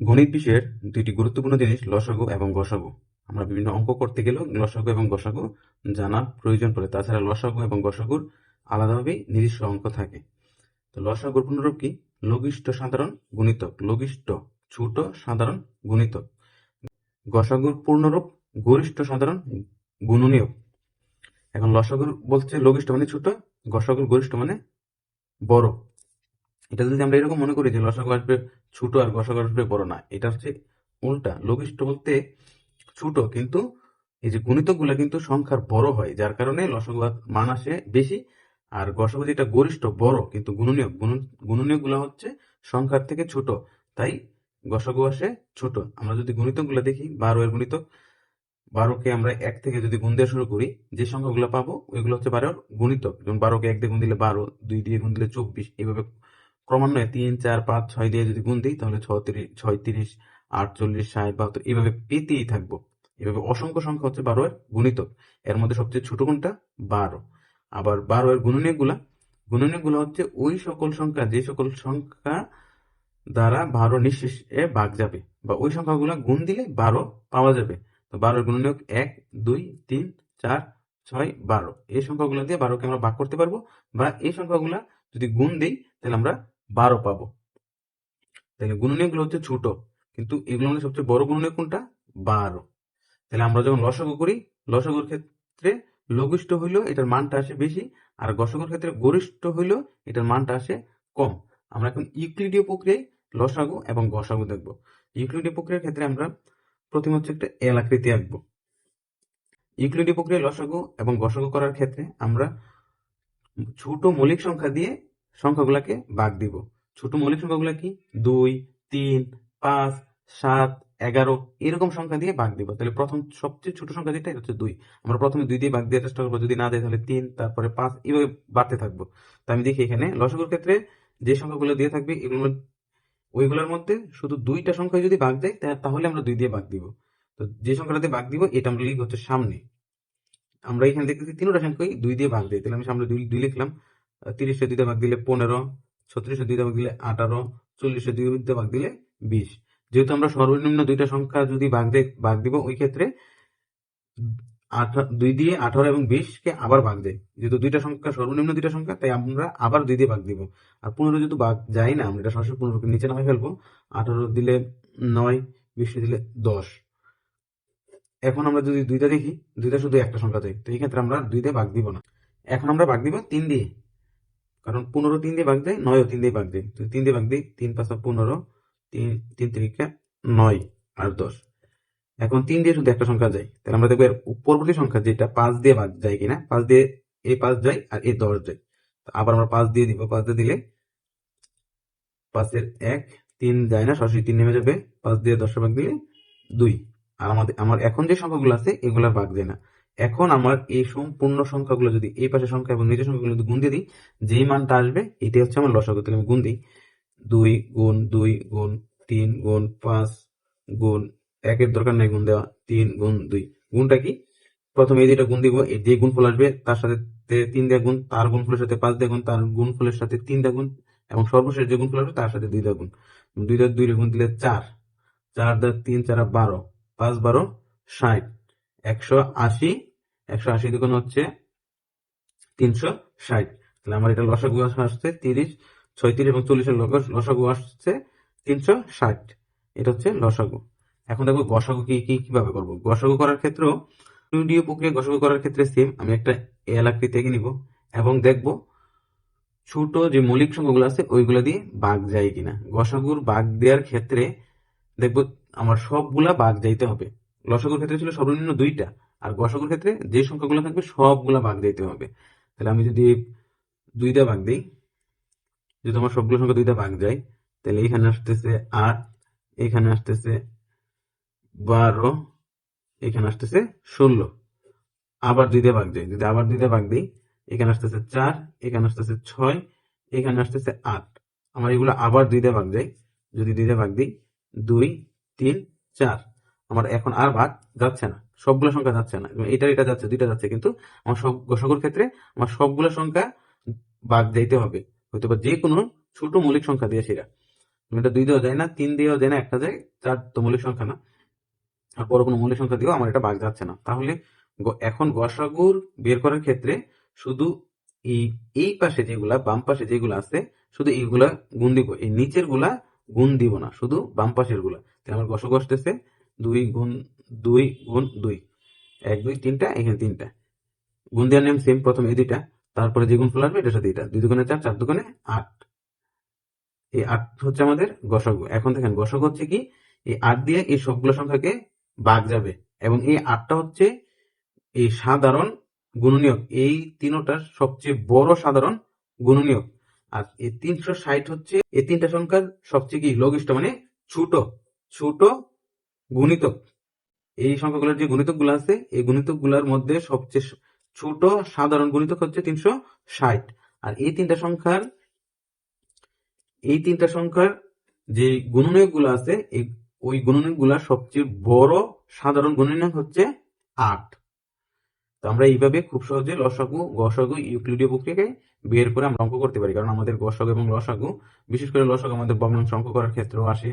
গণিত বিষয়ের দুইটি গুরুত্বপূর্ণ জিনিস লসাগু এবং গসাগু। আমরা বিভিন্ন অঙ্ক করতে গেলেও লসাগু এবং গসাগু জানার প্রয়োজন পড়ে। তাছাড়া লসাগু এবং গসাগুর আলাদাভাবেই নিজস্ব অঙ্ক থাকে। তো লসাগুর পুনরূপ কি? লঘিষ্ঠ সাধারণ গুণিতক। লঘিষ্ঠ, ছোট সাধারণ গুণিতক। গসাগুর পূর্ণরূপ গরিষ্ঠ সাধারণ গুণনীয় এখন লসাগুর বলছে লঘিষ্ঠ মানে ছোট, গসাগুর গরিষ্ঠ মানে বড়। এটা যদি আমরা এরকম মনে করি যে লসাগু আসবে ছোট আর গসাগু আসবে বড়, না, এটা হচ্ছে উল্টা। লঘিষ্ঠ বলতে ছোট, কিন্তু এই যে গুণিতকগুলো কিন্তু সংখ্যার বড় হয়, যার কারণে লসাগু মান আসে বেশি আর গসাগু যেটা গরিষ্ঠ, বড়, কিন্তু গুণনীয়ক গুণনীয়কগুলো হচ্ছে সংখ্যার থেকে ছোট, তাই গসাগু আসে ছোট। আমরা যদি গুণিতকগুলো দেখি, বারো এর গুণিতক, বারোকে আমরা এক থেকে যদি গুণ দেওয়া শুরু করি, যে সংখ্যাগুলো পাবো, ওইগুলো হচ্ছে বারোর গুণিতক। যেমন বারোকে এক দিয়ে গুণ দিলে বারো, দুই দিয়ে গুণ দিলে চব্বিশ এইভাবে ক্রমান্বয়ে তিন, চার, পাঁচ, ছয় দিয়ে যদি গুণ দিই, তাহলে ছত্রিশ ছয়ত্রিশ, আটচল্লিশ, ষাট, বাহাত্তর এইভাবে পেতেই থাকব। এভাবে অসংখ্য সংখ্যা হচ্ছে বারো এর গুণিতক এর মধ্যে সবচেয়ে ছোট কোনটা বারো। আবার বারো এর গুণনীয়গুলা গুণনীয়গুলা হচ্ছে ওই সকল সংখ্যা, যে সকল সংখ্যা দ্বারা বারো নিঃশেষে ভাগ যাবে, বা ওই সংখ্যাগুলো গুণ দিলে বারো পাওয়া যাবে। তো বারোর গুণনীয়ক এক, দুই, তিন, চার, ছয়, বারো। এই সংখ্যাগুলো দিয়ে বারোকে আমরা ভাগ করতে পারব, বা এই সংখ্যাগুলা যদি গুণ দিই, তাহলে আমরা বারো পাবো। তাহলে গুণনীয়কগুলো হচ্ছে ছোট, কিন্তু এগুলো মধ্যে সবচেয়ে বড় গুণনীয়ক কোনটা? বারো। তাহলে আমরা যখন লসাগু করি, লসাগুর ক্ষেত্রে লঘিষ্ঠ হইলেও এটার মানটা আসে বেশি, আর গসাগুর ক্ষেত্রে গরিষ্ঠ হইলেও এটার মানটা আসে কম। আমরা এখন ইউক্লিডীয় প্রক্রিয়ায় লসাগু এবং গসাগু দেখব। ইউক্লিডীয় প্রক্রিয়ার ক্ষেত্রে আমরা প্রথমে হচ্ছে একটা এল আকৃতি আঁকবো। ইউক্লিডীয় প্রক্রিয়ায় লসাগু এবং গসাগু করার ক্ষেত্রে আমরা ছোট মৌলিক সংখ্যা দিয়ে সংখ্যাগুলোকে ভাগ দিব। ছোট মৌলিক সংখ্যাগুলো কি? দুই, তিন, পাঁচ, সাত, এগারো, এরকম সংখ্যা দিয়ে ভাগ দিব। তাহলে প্রথম সবচেয়ে ছোট সংখ্যা যেটা হচ্ছে দুই। আমরা প্রথমে দুই দিয়ে ভাগ দেওয়ার চেষ্টা করব। যদি না দেয় তাহলে তিন, তারপরে পাঁচ, এইভাবে বাড়তে থাকব। তো আমি দেখি এখানে লসাগুর ক্ষেত্রে যে সংখ্যাগুলো দিয়ে থাকবে এগুলো ওইগুলোর মধ্যে শুধু দুইটা সংখ্যা যদি ভাগ দেয় তাহলে আমরা দুই দিয়ে ভাগ দিব। তো যে সংখ্যাটা দিয়ে ভাগ দিব, এটা আমরা লিখব হচ্ছে সামনে। আমরা এখানে দেখতেছি তিনটা সংখ্যাই দুই দিয়ে ভাগ দেয় তাহলে আমি সামনে দুই দুই লিখলাম। তিরিশে দুইটা ভাগ দিলে পনেরো, ছত্রিশে দুইটা ভাগ দিলে আঠারো, চল্লিশে দুইটা ভাগ দিলে বিশ। যেহেতু আমরা সর্বনিম্ন দুইটা সংখ্যা যদি ভাগ দিয়ে ভাগ দিব, ওই ক্ষেত্রে দুই দিয়ে আঠারো এবং বিশকে আবার ভাগ দেয়। যেহেতু দুইটা সংখ্যা সর্বনিম্ন দুইটা সংখ্যা, তাই আমরা আবার দুই দিয়ে ভাগ দিব। আর পনেরো যেহেতু ভাগ যায় না, আমরা এটা সরাসরি পনেরোকে নিচে নামে ফেলব। আঠারো দিলে নয়, বিশ দিলে দশ। এখন আমরা যদি দুইটা দেখি, দুইটা শুধু একটা সংখ্যা দেয়, তো এই ক্ষেত্রে আমরা দুই দিয়ে ভাগ দিব না। এখন আমরা ভাগ দিব তিন দিয়ে। কারণ পনেরো তিন দিয়ে ভাগ দেয়, নয়ও তিন দিয়ে ভাগ দেয়। তিন দিয়ে ভাগ দিই, তিন পাঁচটা পনেরো, তিন তিন তিরিকা নয় আর দশ। এখন তিন দিয়ে শুধু একটা সংখ্যা যায়, তাহলে আমরা দেখব এর পরবর্তী সংখ্যা যেটা পাঁচ দিয়ে ভাগ যায় কিনা, পাঁচ দিয়ে এ পাঁচ যায় আর এ দশ যায়। আবার আমরা পাঁচ দিয়ে দিব, পাঁচ দিয়ে দিলে পাঁচের এক তিন যায় না, সরাসরি তিন নেমে যাবে। পাঁচ দিয়ে দশ ভাগ দিলে দুই। আর আমাদের, আমার এখন যে সংখ্যাগুলো আছে, এগুলার ভাগ যায় না। এখন আমার এই সম্পূর্ণ সংখ্যাগুলো যদি এই পাশের সংখ্যা এবং নিজের সংখ্যাগুলো যদি গুণ দিয়ে দিই, যেই মানটা আসবে এটাই হচ্ছে আমার লসাগু। তাহলে আমি গুণ দিই। দুই গুণ দুই গুণ তিন গুণ পাঁচ গুণ একের দরকার নেই গুণ দেওয়া। তিন গুণ দুই। গুণটা কি? প্রথমে এই যেটা গুণ দিব এই যে গুণফল আসবে, তার সাথে তিন দেয়া গুণ, তার গুণফলের সাথে পাঁচ দেয়া গুণ, তার গুণফলের সাথে তিন দেয়া গুণ এবং সর্বশেষ যে গুণফল আসবে, তার সাথে দুই দেয়া গুণ। দুই দেওয়া দুই গুণ দিলে চার। চার দেওয়া তিন, চার বারো। পাঁচ বারো, ষাট। একশো আশি একশো আশি দুগুণ হচ্ছে তিনশো ষাট। তাহলে আমার এটা লসাগু আসছে তিরিশ, ছয়ত্রিশ এবং চল্লিশের লসাগু আসছে তিনশো ষাট। এটা হচ্ছে লসাগু। এখন দেখব গসাগু কি কি কীভাবে করব। গসাগু করার ক্ষেত্রেও টুডিও প্রক্রিয়া গসাগু করার ক্ষেত্রে সেম আমি একটা এল আকৃতি থেকে নিব এবং দেখব ছোট যে মৌলিক সংখ্যাগুলো আছে, ওইগুলো দিয়ে বাঘ যায় কিনা। গসাগুর বাঘ দেওয়ার ক্ষেত্রে দেখব আমার সবগুলা বাঘ যাইতে হবে। লসাগুর ক্ষেত্রে ছিল সর্বনিম্ন দুইটা। আর গসাগুর ক্ষেত্রে যে সংখ্যাগুলো থাকবে সবগুলা বাঘ দিতে হবে। তাহলে আমি যদি দুইটা বাঘ দিই, যদি আমার সবগুলো সংখ্যা দুইটা ভাগ যায়, তাহলে এখানে আসতেছে আট, এখানে আসতেছে বারো, এখানে আসতেছে ষোলো। আবার দুইটা ভাগ যায় যদি আবার দুইটা ভাগ দিই, এখানে আসতেছে চার, এখানে আসতেছে ছয়, এখানে আসতেছে আট। আমার এগুলো আবার দুইটা ভাগ যায়, যদি দুইটা ভাগ দিই, দুই, তিন, চার। আমার এখন আর ভাগ যাচ্ছে না। সবগুলো সংখ্যা যাচ্ছে না। এটা এটা যাচ্ছে, দুইটা যাচ্ছে। কিন্তু আমার সব সকল ক্ষেত্রে আমার সবগুলো সংখ্যা ভাগ যাইতে হবে। হয়তো বা যে কোনো ছোট মৌলিক সংখ্যা দিয়ে সেটা এটা দুই দেওয়া যায় না, তিন দেওয়া যায় না, একটা যায়, চার তো মৌলিক সংখ্যা না। আর বড় কোনো মৌলিক সংখ্যা দিয়েও আমার এটা ভাগ যাচ্ছে না। তাহলে এখন গসাগুর বের করার ক্ষেত্রে শুধু এই এই পাশে যেগুলা, বাম পাশে যেগুলো আছে, শুধু এইগুলা গুণ দিব। এই নিচেরগুলা গুণ দিব না, শুধু বাম পাশেরগুলা আমার গসাগু আসতেছে দুই গুণ দুই গুণ দুই। এক, দুই, তিনটা, এখানে তিনটা। গুণ দেওয়ার নিয়ম সেম প্রথম এই দুইটা, তারপরে যে গুণ ফুল আসবে এটার সাথে এটা দুই দুগুণে চার চার দুগুণে আট। এই আট হচ্ছে আমাদের গসাগু। এখন দেখেন, গসাগু হচ্ছে কি? এই আট দিয়ে এই সবগুলো সংখ্যাকে ভাগ যাবে। এবং এই আটটা হচ্ছে এই সাধারণ গুণনীয়ক। এই তিনটার সবচেয়ে বড় সাধারণ গুণনীয়ক। আর এই তিনশো ষাট হচ্ছে, এই তিনটা সংখ্যার সবচেয়ে কি? লঘিষ্ঠ মানে ছোট। ছোট গুণিতক। এই সংখ্যাগুলোর যে গুণিতকগুলো আছে, এই গুণিতকগুলার মধ্যে সবচেয়ে ছোট সাধারণ গুণিতক হচ্ছে তিনশো ষাট। আর এই তিনটা সংখ্যার, এই তিনটা সংখ্যার যে গুণনীয়কগুলো আছে ওই গুণনীয়কগুলার সবচেয়ে বড় সাধারণ গুণনীয়ক হচ্ছে আট। তো আমরা এইভাবে খুব সহজে লসাগু, গসাগু, ইউক্লিডীয় প্রক্রিয়াকে বের করে আমরা অঙ্ক করতে পারি। কারণ আমাদের গসাগু এবং লসাগু, বিশেষ করে লসাগু আমাদের ভগ্নাংশ অঙ্ক করার ক্ষেত্রেও আসে।